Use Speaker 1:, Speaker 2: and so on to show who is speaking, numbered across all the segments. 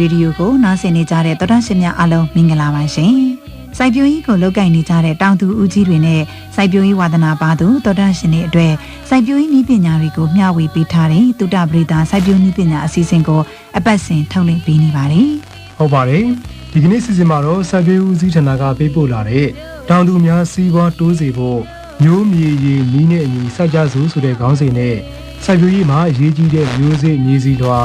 Speaker 1: ရေဒီယိုကိုနားဆင်နေကြတဲ့သောတာရှင်များအားလုံးမင်္ဂလာပါရှင်။စိုက်ပျိုးရေးကိုလုပ်ကိုင်နေကြတဲ့တောင်သူဦးကြီးတွေနဲ့စိုက်ပျိုးရေးဝါသနာပါသူသောတာရှင်တွေအတွက်စိုက်ပျိုးရေးနည်းပညာတွေကိုမျှဝေပေးထားတဲ့တုဒ္ဒပရိသစိုက်ပျိုးနည်းပညာအစီအစဉ်ကိုအပတ်စဉ်ထုတ်လွှင့်ပေးနေပါတယ်
Speaker 2: ဟုတ်ပါတယ်ဒီကနေ့စီစဉ်မှာတော့စိုက်ပျိုးဦးစီးဌာနကပေးပို့လာတဲ့တောင်သူများစီးပွားတိုးစေဖို့မျိုးမြေရည်နီးနဲ့အညီစိုက်ကြစို့ဆိုတဲ့ခေါင်းစဉ်နဲ့စိုက်ပျိုးရေးမှာအရေးကြီးတဲ့မျိုးစေ့မြေစီလွှာ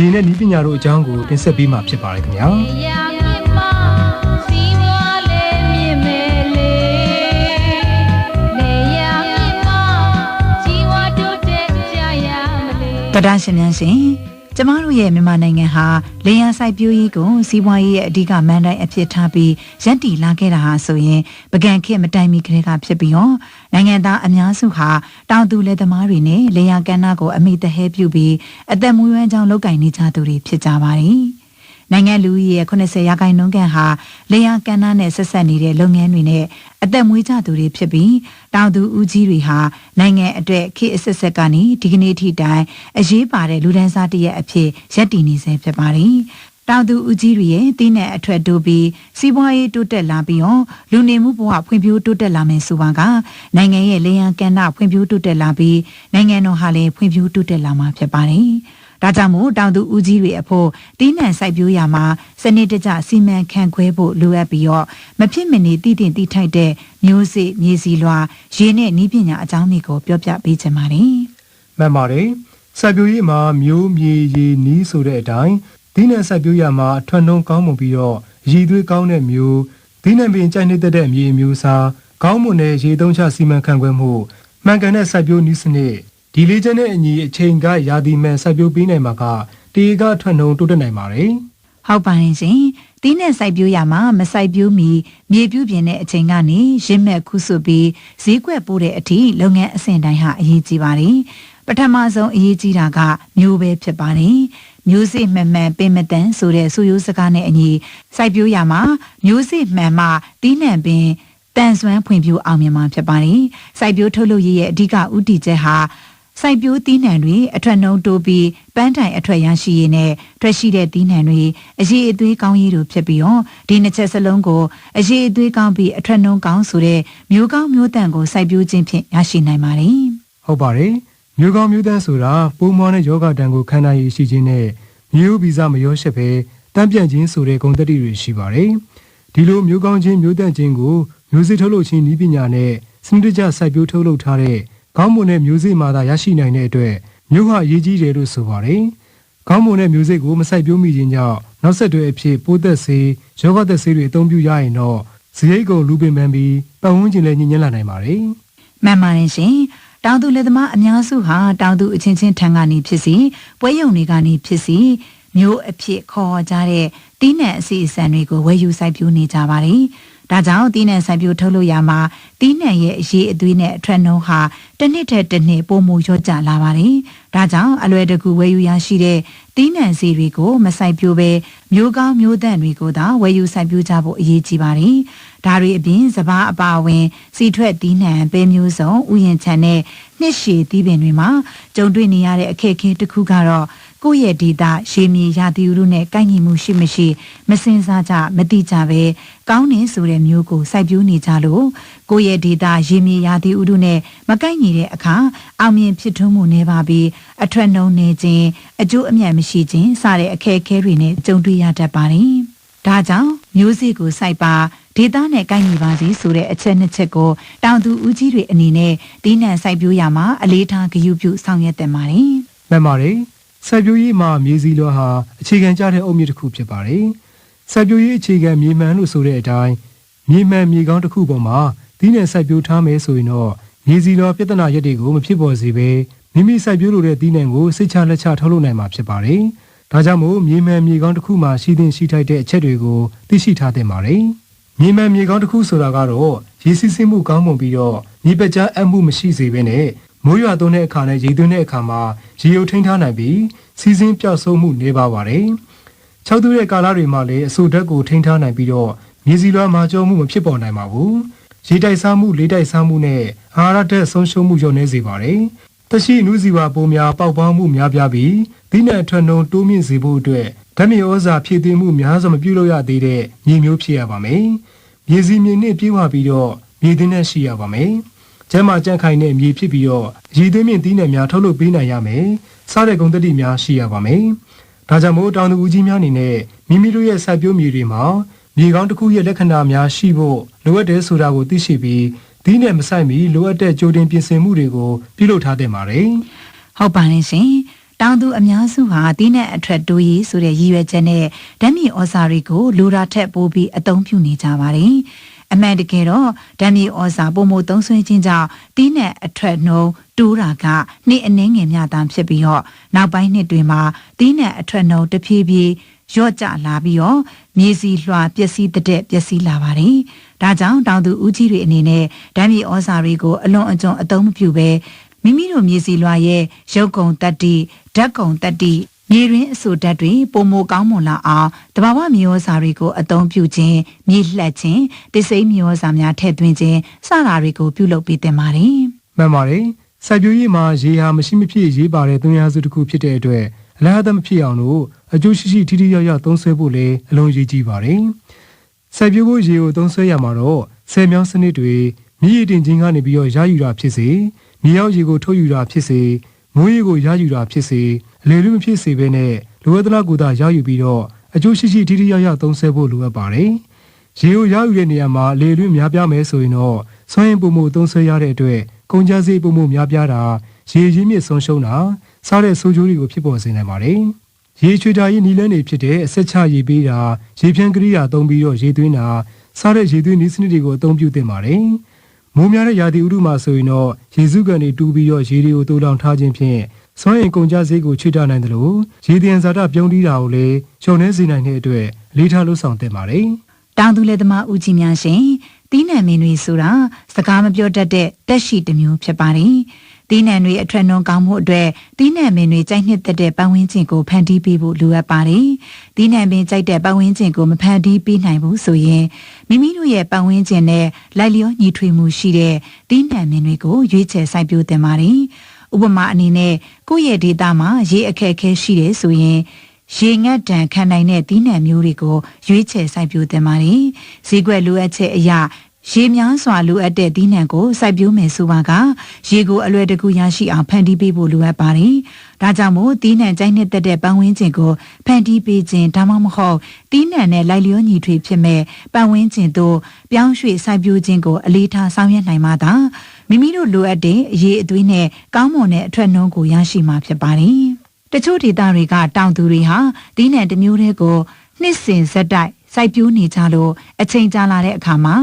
Speaker 2: ရေနဲ့နီးပညာတို့အကြောင်းကိုတင်ဆက်ပေးမှာဖြစ်ပါတယ်ခင်ဗျာ
Speaker 3: ရာမြင့်မစီးပွားလေးမြင့်မယ်လေလေရာမြင့်မကြီးဝါတိုးတက်ကြရမလေ။
Speaker 1: သောတာရှင်များရှင် ကျမတို့ရဲ့မြန်မာနိုင်ငံဟာလေယာစိုက်ပျိုးရေးကိုစီးပွားရေးရဲ့အဓိကမန်တိုင်းအဖြစ်ထားပြီးရပ်တည်လာခဲ့တာဟာဆိုရင်ပကံခေတ်မတိုင်မီကလေးကဖြစ်ပြီးတော့နိုင်ငံသားအများစုဟာတောင်သူလယ်သမားတွေနဲ့လေယာကမ်းနားကိုအမိတဟဲပြုပြီးအသက်မွေးဝမ်းကြောင်းလုပ်ကင်နေကြသူတွေဖြစ်ကြပါတယ်။ နိုင်ငံလူဦးရေရဲ့80ရာခိုင်နှုန်းခန့်ဟာလေယာကမ်းနားနဲ့ဆက်ဆက်နေတဲ့လုပ်ငန်းတွေနဲ့အသက်မွေးကြသူတွေဖြစ်ပြီးတောင်သူဦးကြီးတွေဟာနိုင်ငံအတွက်ခေတ်အဆက်ဆက်ကနေဒီကနေ့ထိတိုင်အရေးပါတဲ့လူဒန်းစားတစ်ရက်အဖြစ်ရပ်တည်နေစေဖြစ်ပါတယ်။တောင်သူဦးကြီးတွေရဲ့တည်နဲ့အထွတ်တိုးပြီးစီးပွားရေးတိုးတက်လာပြီးတော့လူနေမှုဘဝဖွံ့ဖြိုးတိုးတက်လာမယ်ဆိုပါကနိုင်ငံရဲ့လေယာကန္နာဖွံ့ဖြိုးတိုးတက်လာပြီးနိုင်ငံတော်ဟာလည်းဖွံ့ဖြိုးတိုးတက်လာမှာဖြစ်ပါတယ်။ ဒါကြောင့်မို့တောင်သူဦးကြီးတွေအဖို့တီးနှံစိုက်ပျိုးရမှာစနစ်တကျစီမံခန့်ခွဲဖို့လိုအပ်ပြီးတော့မဖြစ်မနေတည်တည်တိထိုက်တဲ့မျိုးစေ့မြေစီလွှာရေနဲ့နီးပညာအကြောင်းတွေကိုပြောပြပေးချင်ပါတယ်
Speaker 2: မှန်ပါတယ်စိုက်ပျိုးရေးမှာမျိုးမြေရည်နီးဆိုတဲ့အတိုင်းဒီနဲ့စိုက်ပျိုးရမှာအထွတ်နှုံကောင်းမွန်ပြီးတော့ရည်သွေးကောင်းတဲ့မျိုးဒီနဲ့ပင်ကြိုက်နေတဲ့မြေမျိုးစားကောင်းမွန်တဲ့ရေသုံးချစီမံခန့်ခွဲမှုမှန်ကန်တဲ့စိုက်ပျိုးနည်းစနစ် ဒီလေးချက်နဲ့အညီအချိန်ကရာသီမှန်စိုက်ပျိုးပေးနိုင်မှာကတေကအထွတ်နှုံတိုးတက်နိုင်ပါတယ်။
Speaker 1: ဟုတ်ပါတယ်ရှင်။တီးနဲ့စိုက်ပျိုးရမှာမစိုက်ပျိုးမီမြေပြုပြင်တဲ့အချိန်ကနေရင့်မဲ့ခုဆွပြီးဈေးကွက်ပို့တဲ့အထိလုပ်ငန်းအဆင့်တိုင်းဟာအရေးကြီးပါတယ်။ပထမဆုံးအရေးကြီးတာကမျိုးပဲဖြစ်ပါတယ်။မျိုးစေ့မှန်မှန်ပင်မတန်ဆိုတဲ့ဆိုရိုးစကားနဲ့အညီစိုက်ပျိုးရမှာမျိုးစေ့မှန်မှတီးနှံပင်တန်ဆွမ်းဖွံ့ဖြိုးအောင်မြင်မှာဖြစ်ပါတယ်။စိုက်ပျိုးထုတ်လုပ်ရေးရဲ့အဓိကဥတီချက်ဟာ စိုက်ပျိုးသီးနှံတွေအထွက်နှုံးတိုးပြီးပန်းတိုင်အထွက်ရရှိရေးနဲ့ထွက်ရှိတဲ့သီးနှံတွေအရေးအသွေးကောင်းရေးတို့ဖြစ်ပြီးတော့ဒီနှစ်ချက်စလုံးကိုအရေးအသွေးကောင်းပြီးအထွက်နှုံးကောင်းဆိုတဲ့မျိုးကောင်းမျိုးတန်ကိုစိုက်ပျိုးခြင်းဖြင့်ရရှိနိုင်ပါတယ်
Speaker 2: ဟုတ်ပါတယ်မျိုးကောင်းမျိုးတန်းဆိုတာပိုးမွားတဲ့ယောဂတန်ကိုခံနိုင်ရရှိခြင်းနဲ့မျိုးဗီဇမရောရှက်ပဲတန့်ပြန့်ခြင်းဆိုတဲ့ဂုဏ်သတ္တိတွေရှိပါတယ်ဒီလိုမျိုးကောင်းခြင်းမျိုးတန့်ခြင်းကိုမျိုးစေ့ထုတ်လုပ်ခြင်းဤပညာနဲ့စနစ်တကျစိုက်ပျိုးထုတ်လုပ်ထားတဲ့ ကောင်းမွန်တဲ့မျိုးစေ့မာသာရရှိနိုင်တဲ့အတွက်မျိုးဟာအရေးကြီးတယ်လို့ဆိုပါတယ်ကောင်းမွန်တဲ့မျိုးစေ့ကိုမစိုက်ပျိုးမိခြင်းကြောင့်နောက်ဆက်တွဲအဖြစ်ပိုးသက်ဆေးယောဂသက်ဆေးတွေအသုံးပြုရရင်တော့ဇရိတ်ကုန်လူပင်ပန်းပြီးပတ်ဝန်းကျင်လည်းညဉ့်ညမ်းလာနိုင်ပါတယ်။
Speaker 1: မှန်ပါတယ်ရှင်။တောင်သူလက်သမားအများစုဟာတောင်သူအချင်းချင်းထံကနေဖြစ်စီပွဲရုံတွေကနေဖြစ်စီမျိုးအဖြစ်ခေါ်ကြတဲ့တီးနှံအစီအစံတွေကိုဝယ်ယူစိုက်ပျိုးနေကြပါတယ်။ ဒါကြောင့်တီးနှံစိုက်ပျိုးထုတ်လို့ရမှာတီးနှံရဲ့အရေးအသွေးနဲ့အထွက်နှုံးဟာတစ်နှစ်ထက်တစ်နှစ်ပိုမိုလျော့ကျလာပါတယ်။ဒါကြောင့်အလွယ်တကူဝယ်ယူရရှိတဲ့တီးနှံစီတွေကိုမစိုက်ပျိုးပဲမျိုးကောင်းမျိုးသန့်တွေကိုသာဝယ်ယူစိုက်ပျိုးကြဖို့အရေးကြီးပါတယ်။ဒါတွေအပြင်စပားအပါအဝင် စီထွက်တီးနှံပဲမျိုးစုံဥယျာဉ်ခြံနဲ့နှစ်ရှည်တီးပင်တွေမှာကြုံတွေ့နေရတဲ့အခက်အခဲတစ်ခုကတော့ ကိုယ့်ရဲ့ဒေတာရေမြေရာသီဥတုနဲ့ကိုက်ညီမှုရှိမရှိ မစင်စားကြမတိကြပဲကောင်းနေဆိုတဲ့မျိုးကိုစိုက်ပျိုးနေကြလို့ကိုယ့်ရဲ့ဒေတာရေမြေရာသီဥတုနဲ့မကိုက်ညီတဲ့အခါအောင်မြင်ဖြစ်ထွန်းမှုနေပါပြီးအထွက်နှုံနေခြင်းအကျိုးအမြတ်မရှိခြင်းစတဲ့အခက်အခဲတွေနဲ့ကြုံတွေ့ရတတ်ပါတယ်။ဒါကြောင့်မျိုးစေ့ကိုစိုက်ပါဒေသနဲ့ကိုက်ညီပါစေဆိုတဲ့အချက်နှစ်ချက်ကိုတောင်သူဦးကြီးတွေအနေနဲ့တီးနှံစိုက်ပျိုးရမှာအလေးထားဂရုပြုဆောင်ရွက်တင်ပါတယ်
Speaker 2: မှန်ပါတယ် စိုက်ပျိုးရေးမှာမြေစီလွှာဟာအခြေခံကျတဲ့အုတ်မြစ်တစ်ခုဖြစ်ပါတယ်စိုက်ပျိုးရေးအခြေခံမြေမှန်လို့ဆိုတဲ့အတိုင်းမြေမှန်မြေကောင်းတစ်ခုပေါ်မှာဒီနဲ့စိုက်ပျိုးထားမယ်ဆိုရင်တော့မြေစီလွှာပြဿနာရက်တွေကိုမဖြစ်ပေါ်စေဘဲမိမိစိုက်ပျိုးလိုတဲ့ဒီနဲ့ကိုစိတ်ချလက်ချထုတ်လုပ်နိုင်မှာဖြစ်ပါတယ်ဒါကြောင့်မို့မြေမှန်မြေကောင်းတစ်ခုမှာရှိသင့်ရှိထိုက်တဲ့အချက်တွေကိုသိရှိထားသင့်ပါတယ်မြေမှန်မြေကောင်းတစ်ခုဆိုတာကတော့ရေစီးဆင်းမှုကောင်းမွန်ပြီးတော့မြေပကြားအပ်မှုမရှိစေဘဲနဲ့ မိုးရွာသွန်းတဲ့အခါနဲ့ရေသွင်းတဲ့အခါမှာရေယုတ်ထိန်းထားနိုင်ပြီးစီးစင်းပြောက်ဆုံးမှုနေပါပါတယ်။၆သူတဲ့ကာလတွေမှာလည်းအဆိုဓာတ်ကိုထိန်းထားနိုင်ပြီးတော့မြေစီလွှာမှာကြောမှုမဖြစ်ပေါ်နိုင်ပါဘူး။ရေတိုက်စားမှုလေးတိုက်စားမှုနဲ့အာဟာရဓာတ်ဆုံးရှုံးမှုလျော့နေစေပါတယ်။တရှိနုစီဝါပိုးများပေါက်ပေါင်းမှုများပြားပြီးဒီနဲ့အထွတ်နှုံတိုးမြင့်စေဖို့အတွက်ဓာတ်မြေဩဇာဖြည့်သွင်းမှုများစွာမပြုလုပ်ရသေးတဲ့မြေမျိုးဖြစ်ရပါမယ်။မြေစီမြေနဲ့ပြေးဝပြီးတော့မြေသင်းနဲ့ရှိရပါမယ်။ ကျမ်းမာကြံ့ခိုင်တဲ့မြေဖြစ်ပြီးတော့ရည်သွင်းမြင့်သီးနှံများထုတ်လုပ်ပေးနိုင်ရမယ်။စားတဲ့ကုန်သတ္တိများရှိရပါမယ်။ဒါကြောင့်မို့တောင်သူဦးကြီးများအနေနဲ့မိမိတို့ရဲ့စိုက်ပျိုးမြေတွေမှာမြေကောင်းတစ်ခုရဲ့လက္ခဏာများရှိဖို့လိုအပ်တယ်ဆိုတာကိုသိရှိပြီးသီးနှံမဆိုင်မီလိုအပ်တဲ့ကြိုတင်ပြင်ဆင်မှုတွေကိုပြုလုပ်ထားတဲ့ပါတယ်။
Speaker 1: ဟုတ်ပါနဲ့ရှင်တောင်သူအများစုဟာတင်းနဲ့အထက်တိုးရေးဆိုတဲ့ရည်ရွယ်ချက်နဲ့ဓာတ်မြေဩဇာတွေကိုလိုတာထက်ပိုပြီးအသုံးပြုနေကြပါတယ် အမှန်တကယ်တော့ဓာတ်မြေဩဇာပုံမသုံးဆွဲခြင်းကြောင့်တင်းနဲ့အထက်နှုံတိုးတာကနှစ်အနည်းငယ်များတမ်းဖြစ်ပြီးတော့နောက်ပိုင်းနှစ်တွေမှာတင်းနဲ့အထက်နှုံတဖြည်းဖြည်းရော့ကျလာပြီးတော့မြေစီလွှာပျက်စီးတဲ့ပျက်စီးလာပါတယ်။ဒါကြောင့်တောင်သူဦးကြီးတွေအနေနဲ့ဓာတ်မြေဩဇာတွေကိုအလွန်အကျွံအသုံးမပြုဘဲမိမိတို့မြေစီလွှာရဲ့ရုပ်ကုံတက်တိဓာတ်ကုံတက်တိ မြေရင်းအဆိုဓာတ်တွေပုံမကောင်းမွန်လာအောင်တဘာဝမြေဩဇာတွေကိုအသုံးပြုခြင်းမြေလှက်ခြင်းတစိမ့်မြေဩဇာများထည့်သွင်းခြင်းစတာတွေကိုပြုလုပ်ပေးသင့်ပါတယ်
Speaker 2: မှန်ပါတယ်။စိုက်ပျိုးရေးမှာရေဟာမရှိမဖြစ်ရေးပါတဲ့သွင်းအားစုတစ်ခုဖြစ်တဲ့အတွက်အလားအသမဖြစ်အောင်လို့အကျိုးရှိရှိထိထိရောက်ရောက်သုံးစွဲဖို့လည်းအလွန်ရည်ကြီးပါတယ်။စိုက်ပျိုးဖို့ရေကိုသုံးစွဲရမှာတော့ဆယ်မြောင်းစနစ်တွေမြေရည်တင်ခြင်းကနေပြီးတော့ရယူတာဖြစ်စေမြေရောက်ရေကိုထုတ်ယူတာဖြစ်စေမိုးရေကိုရယူတာဖြစ်စေအ လေလူမဖြစ်စေဘဲနဲ့လိုအပ်သလောက်ကိုသာရယူပြီးတော့အကျိုးရှိရှိထိထိရောက်ရောက်သုံးစွဲဖို့လိုအပ်ပါတယ်။ရေကိုရယူတဲ့နေရာမှာလေလွင့်များပြားမယ်ဆိုရင်တော့စွမ်းရင်ပုံမှုသုံးဆွဲရတဲ့အတွက်ကုန်ကျစရိတ်ပုံမှုများပြားတာရေရင်းမြစ်ဆုံးရှုံးတာစားတဲ့ဆိုးကျိုးတွေကိုဖြစ်ပေါ်စေနိုင်ပါတယ်။ရေချွေတာရေးနီလန်းတွေဖြစ်တဲ့အဆက်ချရေပေးတာရေဖြန်းကရိယာသုံးပြီးတော့ရေသွင်းတာစားတဲ့ရေသွင်းနည်းစနစ်တွေကိုအသုံးပြုသင့်ပါတယ်။ မိုးများတဲ့ရာသီဥတုမှာဆိုရင်တော့ရေစုကန်တွေတူးပြီးတော့ရေတွေကိုတိုးလောင်ထားခြင်းဖြင့်စွမ်းရင်ကုန်ကျစရိတ်ကိုချွေတာနိုင်တယ်လို့ရေသင်္ဇာတပြုံးတီးတာကိုလည်းခြုံနှဲစေနိုင်တဲ့အတွက်အလေးထားလို့ဆောင်သင့်ပါတယ်။
Speaker 1: တောင်သူလက်သမားဦးကြီးများရှင်တီးနှံမင်းတွေဆိုတာစကားမပြောတတ်တဲ့တက်ရှိတစ်မျိုးဖြစ်ပါတယ် တီးနှံတွေအထက်နှုံကောင်းမှုအတွက်တီးနှံမင်းတွေကြိုက်နှစ်သက်တဲ့ပတ်ဝန်းကျင်ကိုဖန်တီးပေးဖို့လိုအပ်ပါတယ်တီးနှံမင်းကြိုက်တဲ့ပတ်ဝန်းကျင်ကိုမဖန်တီးပေးနိုင်ဘူးဆိုရင်မိမိတို့ရဲ့ပတ်ဝန်းကျင်နဲ့လိုက်လျောညီထွေမှုရှိတဲ့တီးနှံမင်းတွေကိုရွေးချယ်စိုက်ပျိုးတင်ပါတယ်ဥပမာအနေနဲ့ကိုယ့်ရဲ့ဒေတာမှာရေအခက်အခဲရှိတယ်ဆိုရင်ရေငတ်တံခံနိုင်တဲ့သီးနှံမျိုးတွေကိုရွေးချယ်စိုက်ပျိုးသင့်ပါတယ်။ဈေးကွက်လိုအပ်ချက်အရ ရေများစွာလိုအပ်တဲ့သီးနှံကိုစိုက်ပျိုးမယ်ဆိုပါကရေကိုအလွယ်တကူရရှိအောင်ဖန်တီးပေးဖို့လိုအပ်ပါတယ်။ဒါကြောင့်မို့သီးနှံကြိုက်နှစ်သက်တဲ့ပတ်ဝန်းကျင်ကိုဖန်တီးပေးခြင်းဒါမှမဟုတ်သီးနှံနဲ့လိုက်လျောညီထွေဖြစ်မဲ့ပတ်ဝန်းကျင်သို့ပြောင်းရွှေ့စိုက်ပျိုးခြင်းကိုအလေးထားဆောင်ရွက်နိုင်မှသာမိမိတို့လိုအပ်တဲ့အရေးအသွေးနဲ့ကောင်းမွန်တဲ့အထွတ်နှုံးကိုရရှိမှာဖြစ်ပါတယ်။တချို့ဒေသတွေကတောင်သူတွေဟာဒီနယ်တစ်မျိုးတည်းကိုနှစ်စဉ်ဆက်တိုက် စိုက်ပျိုးနေကြလို့အချိန်ကြာလာတဲ့အခါမှာ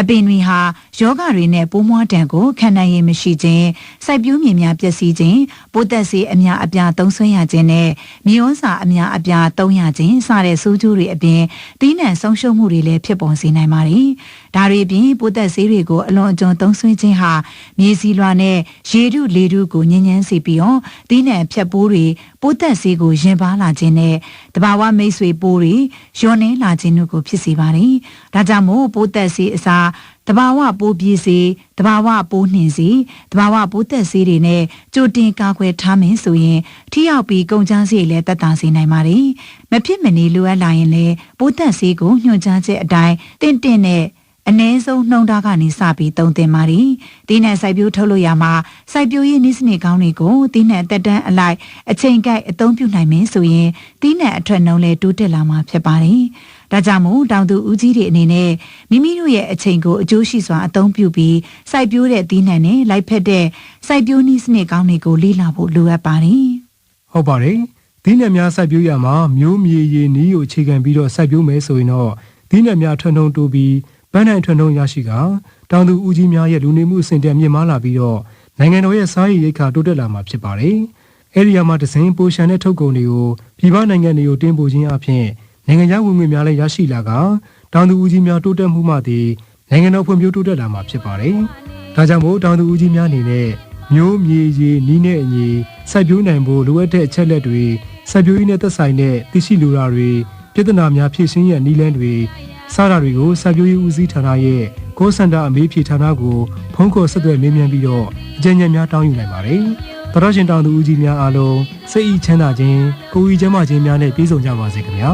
Speaker 1: အပင်တွေဟာယောဂတွေနဲ့ပိုးမွှားတံကိုခံနိုင်ရည်မရှိခြင်းစိုက်ပျိုးမြေများပျက်စီးခြင်းပိုးသက်စေးအများအပြားသုံးဆွဲရခြင်းနဲ့မြေဩဇာအများအပြားသုံးရခြင်းစတဲ့ဆိုးကျိုးတွေအပြင်တီးနှံဆုံးရှုံးမှုတွေလည်းဖြစ်ပေါ်စေနိုင်ပါတယ်။ဒါတွေအပြင်ပိုးသက်စေးတွေကိုအလွန်အကျွံသုံးဆွဲခြင်းဟာမြေစီလွှာနဲ့ရေထုလေထုကိုညဉ့်ညမ်းစေပြီးတော့တီးနှံဖြတ်ပိုးတွေပိုးသက်စေးကိုရင်ပါလာခြင်းနဲ့တဘာဝမိတ်ဆွေပိုးတွေလျော်နှင်းလာခြင်းတို့ကိုဖြစ်စေပါတယ်။ဒါကြောင့်မို့ပိုးသက်စေးအစားတဘာဝပိုးပြေးစေတဘာဝပိုးနှင်စေတဘာဝပိုးသက်စေးတွေနဲ့ကြိုတင်ကာကွယ်ထားမယ်ဆိုရင်ထိရောက်ပြီးကုန်ကျန်းစေးလည်းတက်တာစေနိုင်ပါတယ်။မဖြစ်မနေလိုအပ်လာရင်လည်းပိုးသက်စေးကိုညွှန်ကြားချက်အတိုင်းတင့်တင့်နဲ့အ ਨੇ ဆုံးနှုံသားကနေစပြီးတုံတင်ပါရီတီးနှံစိုက်ပျိုးထုတ်လို့ရမှာစိုက်ပျိုးရေးနည်းစနစ်ကောင်းတွေကိုတီးနှံတက်တန်းအလိုက်အချိန်ကိုက်အသုံးပြုနိုင်မယ်ဆိုရင်တီးနှံအထွက်နှုံးလဲတိုးတက်လာမှာဖြစ်ပါတယ် ဒါကြောင့်မို့တောင်သူဦးကြီးတွေအနေနဲ့မိမိတို့ရဲ့အချိန်ကိုအကျိုးရှိစွာအသုံးပြုပြီးစိုက်ပျိုးတဲ့တီးနှံနဲ့လိုက်ဖက်တဲ့စိုက်ပျိုးနည်းစနစ်ကောင်းတွေကိုလေ့လာဖို့လိုအပ်ပါတယ်
Speaker 2: ဟုတ်ပါတယ်။သီးနှံများစိုက်ပျိုးရမှာမျိုးမြေရည်နီးကိုအခြေခံပြီးတော့စိုက်ပျိုးမယ်ဆိုရင်တော့သီးနှံများထွန်းထုံတိုးပြီးဗန်းနိုင်ထွန်းထုံရရှိကတောင်သူဦးကြီးများရဲ့လူနေမှုအဆင့်တက်မြင့်မားလာပြီးတော့နိုင်ငံတော်ရဲ့စားရည်ရိတ်ခါတိုးတက်လာမှာဖြစ်ပါတယ်။အဲဒီရမှာတစဉ်ပိုရှန်တဲ့ထုတ်ကုန်တွေကိုပြည်ပနိုင်ငံတွေကိုတင်ပို့ခြင်းအပြင် နိုင်ငံခြားဝင်ငွေများလည်းရရှိလာကတောင်သူဦးကြီးများတိုးတက်မှုမှသည်နိုင်ငံတော်ဖွံ့ဖြိုးတိုးတက်လာမှာဖြစ်ပါတယ်။ဒါကြောင့်မို့တောင်သူဦးကြီးများအနေနဲ့မျိုးမြေရည်နီးနဲ့အညီစိုက်ပျိုးနိုင်ဖို့လိုအပ်တဲ့အချက်လက်တွေစိုက်ပျိုးရေးနဲ့သက်ဆိုင်တဲ့သိရှိလိုတာတွေပြဿနာများဖြည့်ရှင်းရနည်းလမ်းတွေစတာတွေကိုစိုက်ပျိုးရေးဦးစီးဌာနရဲ့ကိုစင်တာအမေးဖြေဌာနကိုဖုန်းခေါ်ဆက်သွယ်မေးမြန်းပြီးတော့အကြံဉာဏ်များတောင်းယူနိုင်ပါတယ်။
Speaker 3: တရရှင်တောင်သူဦးကြီးများအားလုံးစိတ်ဤချမ်းသာခြင်းကိုယ်ဤကျမ်းမာခြင်းများနဲ့ပြည့်စုံကြပါစေခင်ဗျာ